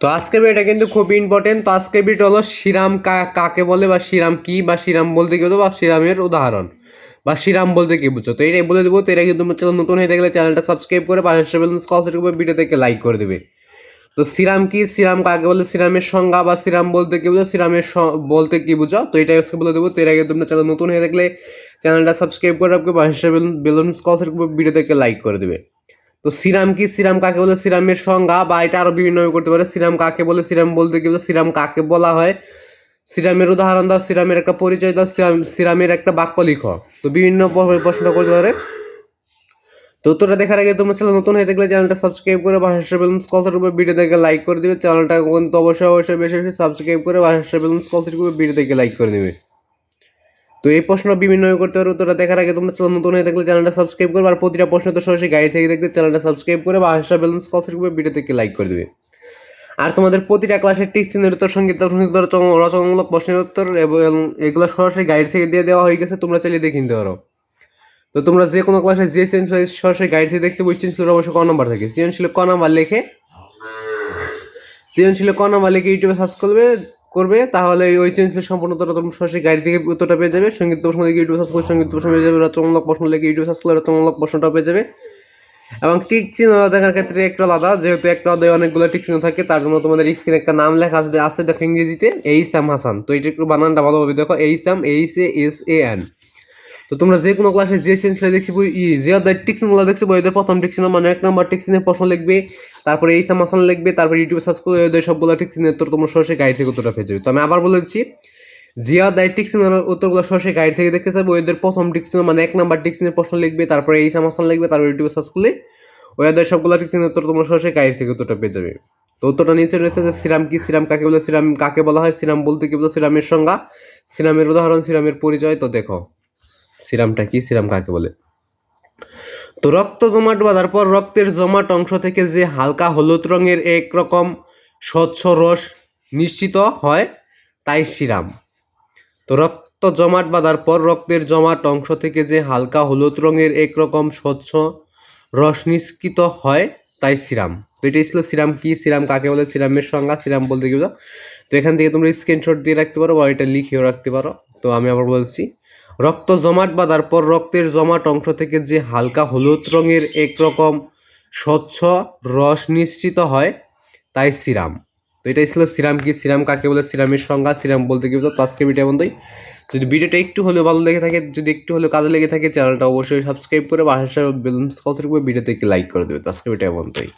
তো আজকের ভিডিওটা কিন্তু খুব ইম্পর্টেন্ট তো আজকের ভিডিওটা হলো শ্রীরাম কাকে বলে বা শ্রীরাম কি বা শ্রীরাম বলতে কি হতো বা শ্রীরামের উদাহরণ? বা শ্রীরাম বলতে কি বুঝছ তো এটাই বলে দেবো। তো এটা কিন্তু চ্যানেল নতুন হয়ে থাকলে চ্যানেলটা সাবস্ক্রাইব করে পাশে কল করে ভিডিও থেকে লাইক করে দেবে। তো শ্রীরাম কি? শ্রীরাম কাকে বলে? শ্রীরামের সংজ্ঞা বা শ্রীরাম বলতে কি বুঝো? শ্রীরামের বলতে কি বুঝো? তো এটাই আজকে বলে দেবো। তো এর আগে তোমরা চ্যানেল নতুন হয়ে থাকলে চ্যানেলটা সাবস্ক্রাইব করে রাখবে, পাশে বেলুন কল ভিডিও থেকে লাইক করে দেবে। তো শ্রীরাম কি? শ্রীরাম কাকে বলে? শ্রীরামের সংজ্ঞা বা এটা আরও বিভিন্ন করতে পারে। শ্রীরাম কাকে বলে? শ্রীরাম বলতে কি বলে শ্রীরাম কাকে বলা হয়? শ্রীরামের উদাহরণ দাও শ্রীরামের একটা পরিচয় দাও শ্রীরামের একটা বাক্য লিখো। তো বিভিন্ন প্রশ্ন করতে পারে। তো তোরা দেখার আগে তোমার চ্যানেল নতুন হয়ে থাকলে চ্যানেলটা সাবস্ক্রাইব করে বাসার বেলুন্স কলসের উপর ভিডিও থেকে লাইক করে দিবে। চ্যানেলটা কিন্তু অবশ্যই অবশ্যই, বেশি বেশি সাবস্ক্রাইব করে বাসার বেলুন্স কলসের উপর ভিডিও থেকে লাইক করে দিবে। তো এই প্রশ্ন বিভিন্ন করতে পারো তোরা দেখার আগে তোমরা নতুন হয়ে থাকলে চ্যানেলটা সাবস্ক্রাইব করবে, আর প্রতিটা প্রশ্ন তো সরাসরি গাইড থেকে দেখতে চ্যানেলটা সাবস্ক্রাইব করে বা হাসা ব্যালেন্স কলসের উপর ভিডিও থেকে লাইক করে দেবে। আর তোমাদের প্রতিটা ক্লাসের টিক চিহ্নের উত্তর সংগীত রচনামূলক প্রশ্নের উত্তর এবং এগুলো সরাসরি গাইড থেকে দিয়ে দেওয়া হয়ে গেছে, তোমরা চাইলে দেখে নিতে পারো। তো তোমরা যে কোনো ক্লাসে যে চেঞ্জ সরাসরি গাইড থেকে দেখতে ওই চেঞ্জ অবশ্যই ক নাম্বার থাকে। সৃজনশীল ক নাম্বার লেখে সৃজনশীল ক নাম্বার লিখে ইউটিউবে সার্চ করবে করবে, তাহলে ওই চেঞ্জের সম্পূর্ণ তোমরা সরাসরি গাইড থেকে উত্তরটা পেয়ে যাবে। সংগীত প্রশ্ন লিখে ইউটিউব সার্চ করে সংগীত প্রশ্ন পেয়ে যাবে রচনামূলক প্রশ্ন লিখে ইউটিউব সার্চ করলে রচনামূলক প্রশ্নটা পেয়ে যাবে। এবং টিক চিহ্ন দেখার ক্ষেত্রে একটু আলাদা, যেহেতু একটা অধ্যায় অনেকগুলো টিক চিহ্ন থাকে, তার জন্য তোমাদের স্ক্রিনে একটা নাম লেখা আছে আছে দেখো ইংরেজিতে এইচ এম হাসান। তো এটা একটু বানানটা ভালোভাবে দেখো H M H A S, A, N. তো তোমরা যে কোনো ক্লাসে যে সেন্সটা দেখছি ই, যে অধ্যায় টিকসিনগুলো দেখছি ওদের প্রথম টিকসিন মানে এক নম্বর টিকসিনের প্রশ্ন লিখবে, তারপরে এইচ এম হাসান লিখবে, তারপরে ইউটিউবে সার্চ করে ওদের সবগুলো টিকসিনের উত্তর তোমরা সরাসরি গাইড থেকে উত্তরটা পেয়ে যাবে। তো আমি আবার বলে দিচ্ছি জিয়া দায় টিকসিনের উত্তরগুলো সরাসরি গাইড থেকে দেখতে চাইবে, ওদের প্রথম টিকসিন মানে এক নাম্বার টিকসিনের প্রশ্ন লিখবে, তারপরে এইচ এম হাসান লিখবে, তারপরে ইউটিউবে সার্চ করলে ওদের সবগুলো টিকসিনের উত্তর তোমরা সরাসরি গাইড থেকে উত্তরটা পেয়ে যাবে। তো উত্তরটা নিচে রয়েছে যে শ্রীরাম কি, শ্রীরাম কাকে বলে, শ্রীরাম কাকে বলা হয়, শ্রীরাম বলতে কি বলে শ্রীরামের সংজ্ঞা, শ্রীরামের উদাহরণ, শ্রীরামের পরিচয়, তো দেখো। সিরামটা কি? সিরাম কাকে বলে? তো রক্ত জমাট বাঁধার পর রক্তের জমাট অংশ থেকে যে হালকা হলুদ রঙের একরকম স্বচ্ছ রস নিশ্চিত হয়, তাই সিরাম। তো রক্ত জমাট বাঁধার পর রক্তের জমাট অংশ থেকে যে হালকা হলুদ রঙের একরকম স্বচ্ছ রস নিষ্কৃত হয়, তাই সিরাম। তো এটাই ছিল সিরাম কি? সিরাম কাকে বলে? সিরামের সংজ্ঞা, সিরাম বলতে কি তো এখান থেকে তোমরা স্ক্রিনশট দিয়ে রাখতে পারো বা এটা লিখেও রাখতে পারো। তো আমি আবার বলছি রক্ত জমাট বাঁধার পর রক্তের জমাট অংশ থেকে যে হালকা হলুদ রঙের একরকম স্বচ্ছ রস নিশ্চিত হয় তাই সিরাম তো এটাই ছিল সিরাম কি সিরাম কাকে বলে সিরামের সংজ্ঞা সিরাম বলতে কি বুঝো? তো আজকে ভিডিও বন্ধুই যদি ভিডিওটা একটু হলেও ভালো লেগে থাকে যদি একটু হলেও কাজে লেগে থাকে চ্যানেলটা অবশ্যই সাবস্ক্রাইব করে বাসার বেলুন্স কথা ভিডিওতে একটি লাইক করে দেবে তো আজকে ভিডিও বন্ধুই